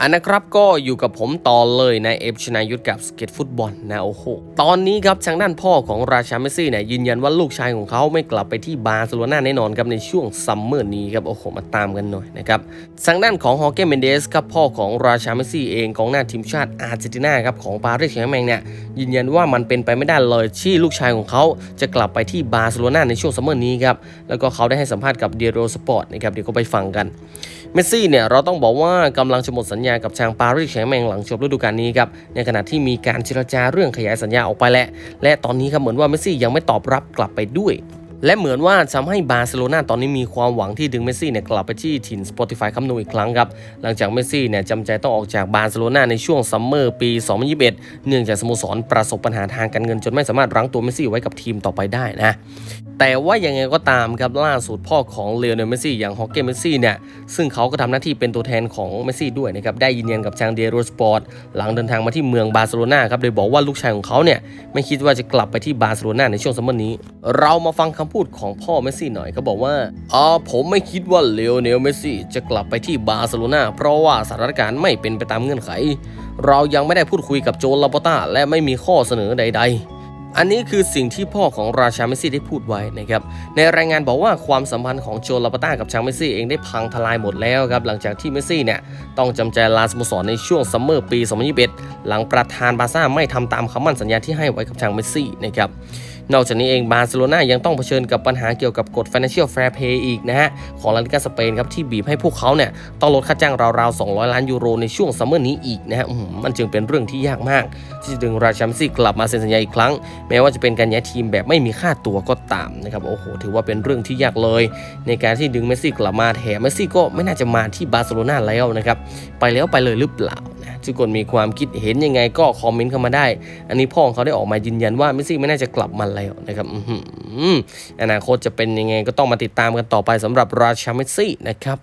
อันนะครับก็อยู่กับผมต่อเลยในเอฟชนายุทธกับสเก็ตฟุตบอลนะโอ้โหตอนนี้ครับทางด้านพ่อของราชาเมสซี่เนี่ยยืนยันว่าลูกชายของเขาไม่กลับไปที่บาร์เซโลนาแน่นอนครับในช่วงซัมเมอร์นี้ครับโอ้โหมาตามกันหน่อยนะครับทางด้านของฮอเก้เมนเดสครับพ่อของราชาเมสซี่เองของหน้าทีมชาติอาร์เจนตินาครับของปารีสแชงแมงเนี่ยยืนยันว่ามันเป็นไปไม่ได้เลยที่ลูกชายของเขาจะกลับไปที่บาร์เซโลนาในช่วงซัมเมอร์นี้ครับแล้วก็เขาได้ให้สัมภาษณ์กับเดียโรสปอร์ตนะครับเดี๋ยวก็ไปฟังกัน เมสซี่เนี่ยเราต้องบอกว่ากำลังจะหมดสัญญากับทางปารีสแชงแมงหลังจบฤดูกาลนี้ครับในขณะที่มีการเจรจาเรื่องขยายสัญญาออกไปแล้วและตอนนี้ครับเหมือนว่าเมสซี่ยังไม่ตอบรับกลับไปด้วย และเหมือนว่าทำให้บาร์เซโลนาตอนนี้มีความหวังที่ดึงเมสซี่เนี่ยกลับไปที่ถิ่น Spotify คัมนูอีกครั้งครับ หลังจากเมสซี่เนี่ยจำใจต้องออกจากบาร์เซโลนาในช่วงซัมเมอร์ปี 2021 เนื่องจากสโมสรประสบปัญหาทางการเงินจนไม่สามารถรั้งตัวเมสซี่ไว้กับทีมต่อไปได้นะ แต่ว่ายังไงก็ตามครับล่าสุดพ่อของเลโอเนลเมสซี่อย่างฮอกเก้เมสซี่เนี่ยซึ่งเขาก็ทำหน้าที่เป็นตัวแทนของเมสซี่ด้วยนะครับได้ยืนยันกับทางเดโรสปอร์ตหลังเดินทางมาที่เมืองบาร์เซโลนาครับโดยบอกว่าลูกชายของเขาเนี่ยไม่คิดว่าจะกลับไปที่บาร์เซโลนาในช่วงซัมเมอร์นี้ เรามาฟังคำพูดของพ่อเมสซี่หน่อยเขาบอกว่าอ๋อผมไม่คิดว่าเลโอเนลเมสซี่จะกลับไปที่บาร์เซโลนาเพราะว่าสถานการณ์ไม่เป็นไปตามเงื่อนไข เรายังไม่ได้พูดคุยกับโจลาปต้าและไม่มีข้อเสนอใด ๆอันนี้คือสิ่งที่พ่อของราชาเมสซี่ได้พูดไว้นะครับ ในรายงานบอกว่าความสัมพันธ์ของโจลาปต้ากับชางเมสซี่เองได้พังทลายหมดแล้วครับ หลังจากที่เมสซี่เนี่ย ต้องจำใจลาสโมสรในช่วงซัมเมอร์ปี 2021 หลังประธานบาซ่าไม่ทำตามคำมั่นสัญญาที่ให้ไว้กับชางเมสซี่นะครับนอกจากนี้เองบาร์เซโลนายังต้องเผชิญกับปัญหาเกี่ยวกับกฎ Financial Fair Play อีกนะฮะ ของลาลิกาสเปนครับ ที่บีบให้พวกเขาเนี่ย ต้องลดค่าจ้างราวๆ 200 ล้านยูโรในช่วงซัมเมอร์นี้อีกนะฮะมันจึงเป็นเรื่องที่ยากมาก ที่จะดึงราชาเมสซี่กลับมาเซ็นสัญญาอีกครั้ง แม้ว่าจะเป็นการย้ายทีมแบบไม่มีค่าตัวก็ตามนะครับโอ้โหถือว่าเป็นเรื่องที่ยากเลย ในการที่ดึงเมสซี่กลับมาแถมเมสซี่ก็ไม่น่าจะมาที่บาร์เซโลนาแล้วนะครับไปแล้วไปเลยหรือเปล่า ทุกคนมีความคิดเห็นยังไงก็คอมเมนต์เข้ามาได้ อันนี้พ่อของเขาได้ออกมายืนยันว่าเมสซี่ไม่น่าจะกลับมาแล้วนะครับอื้อหืออนาคตจะเป็นยังไงก็ต้องมาติดตามกันต่อไปสำหรับราชาเมสซี่นะครับ